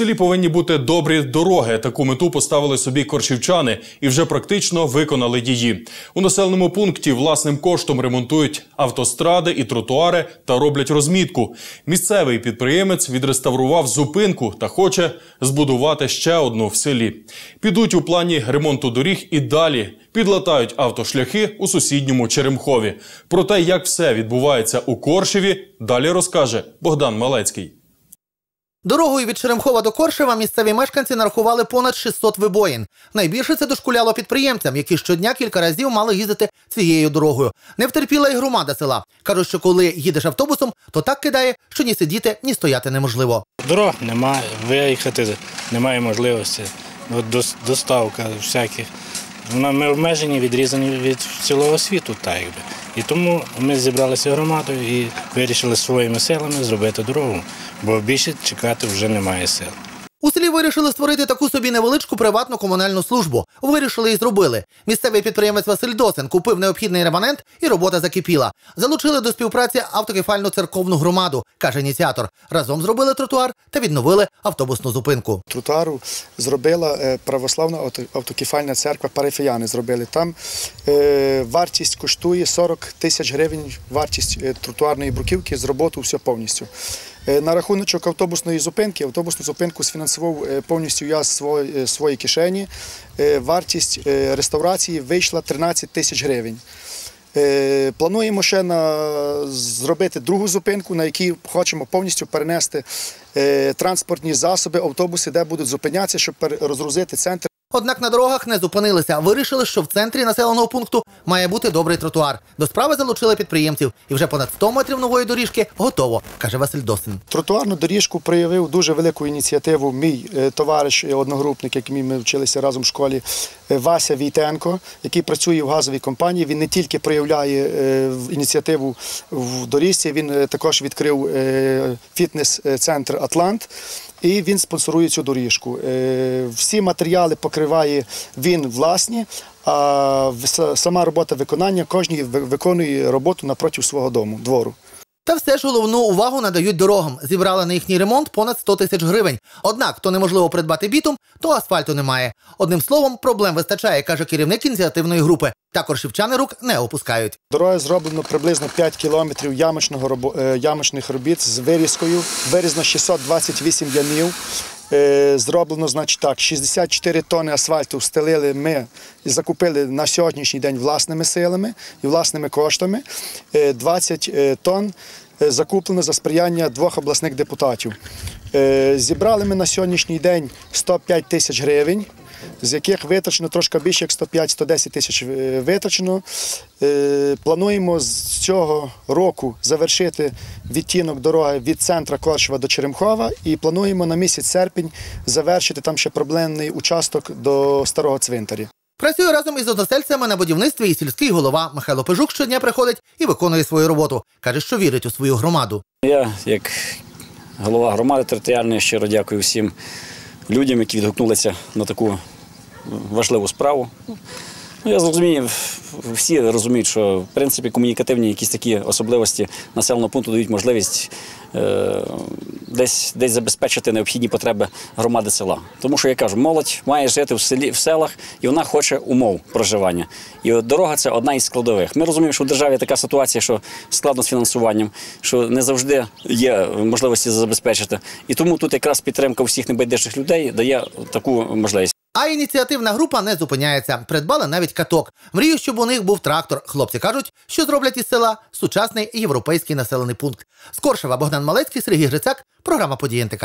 селі повинні бути добрі дороги. Таку мету поставили собі корчівчани і вже практично виконали її. У населеному пункті власним коштом ремонтують автостради і тротуари та роблять розмітку. Місцевий підприємець відреставрував зупинку та хоче збудувати ще одну в селі. Підуть у плані ремонту доріг і далі підлатають автошляхи у сусідньому Черемхові. Про те, як все відбувається у Коршеві, далі розкаже Богдан Малецький. Дорогою від Черемхова до Коршева місцеві мешканці нарахували понад 600 вибоїн. Найбільше це дошкуляло підприємцям, які щодня кілька разів мали їздити цією дорогою. Не втерпіла й громада села. Кажуть, що коли їдеш автобусом, то так кидає, що ні сидіти, ні стояти неможливо. Дорог немає, виїхати немає можливості. Доставка всяких. Ми обмежені, відрізані від цілого світу, так якби. І тому ми зібралися громадою і вирішили своїми силами зробити дорогу, бо більше чекати вже немає сил. Вирішили створити таку собі невеличку приватну комунальну службу. Вирішили і зробили. Місцевий підприємець Василь Досин купив необхідний реманент, і робота закипіла. Залучили до співпраці автокефальну церковну громаду, каже ініціатор. Разом зробили тротуар та відновили автобусну зупинку. тротуару зробила е, православна авто- автокефальна церква парафіяни. Зробили там е, вартість коштує 40 тисяч гривень. Вартість е, тротуарної бруківки з роботу все повністю. Е, На рахуночок автобусної зупинки, автобусну зупинку сфінансував е, повністю я з е, кишені. Е, Вартість реставрації вийшла 13 тисяч гривень. Плануємо ще на, зробити другу зупинку, на якій хочемо повністю перенести транспортні засоби, автобуси, де будуть зупинятися, щоб розгрузити центр. Однак на дорогах не зупинилися. Вирішили, що в центрі населеного пункту має бути добрий тротуар. До справи залучили підприємців, і вже понад 100 метрів нової доріжки готово, каже Василь Досин. Тротуарну доріжку проявив дуже велику ініціативу мій е, товариш, одногрупник, яким ми вчилися разом в школі, е, Вася Війтенко, який працює в газовій компанії. Він не тільки проявляє е, ініціативу в доріжці, він також відкрив фітнес-центр Атлант. І він спонсорує цю доріжку. Е, Всі матеріали покриває він власні, а сама робота виконання кожен виконує роботу напроти свого дому, двору. Та все ж головну увагу надають дорогам. Зібрали на їхній ремонт понад 100 тисяч гривень. Однак, то неможливо придбати бітум, то асфальту немає. Одним словом, проблем вистачає, каже керівник ініціативної групи. Також шівчани рук не опускають. Дорога зроблено приблизно 5 кілометрів ямочного робо- е, ямочних робіт з вирізкою. Вирізно 628 ямів. Е, Зроблено, значить так, 64 тонни асфальту встелили ми і закупили на сьогоднішній день власними силами і власними коштами. Е, 20 е, тонн е, закуплено за сприяння двох обласних депутатів. Е, Зібрали ми на сьогоднішній день 105 тисяч гривень з яких витрачено трошки більше як 105-110 тисяч е, витрачено. Е, Плануємо з цього року завершити відтінок дороги від центра Коршева до Черемхова і плануємо на місяць серпень завершити там ще проблемний участок до старого цвинтаря. Працює разом із односельцями на будівництві і сільський голова Михайло Пежук щодня приходить і виконує свою роботу. Каже, що вірить у свою громаду. Я, як голова громади територіальної, щиро дякую всім людям, які відгукнулися на таку важливу справу. Ну, я зрозумію, всі розуміють, що в принципі комунікативні якісь такі особливості населеного пункту дають можливість десь, десь забезпечити необхідні потреби громади села. Тому що я кажу, молодь має жити в селі в селах, і вона хоче умов проживання. І от дорога це одна із складових. Ми розуміємо, що в державі така ситуація, що складно з фінансуванням, що не завжди є можливості забезпечити. І тому тут якраз підтримка всіх небайдужих людей дає таку можливість. А ініціативна група не зупиняється. Придбали навіть каток. Мрію, щоб у них був трактор. Хлопці кажуть, що зроблять із села сучасний європейський населений пункт. Скоршева Богдан Малецький, Сергій Грицак, програма «Події НТК».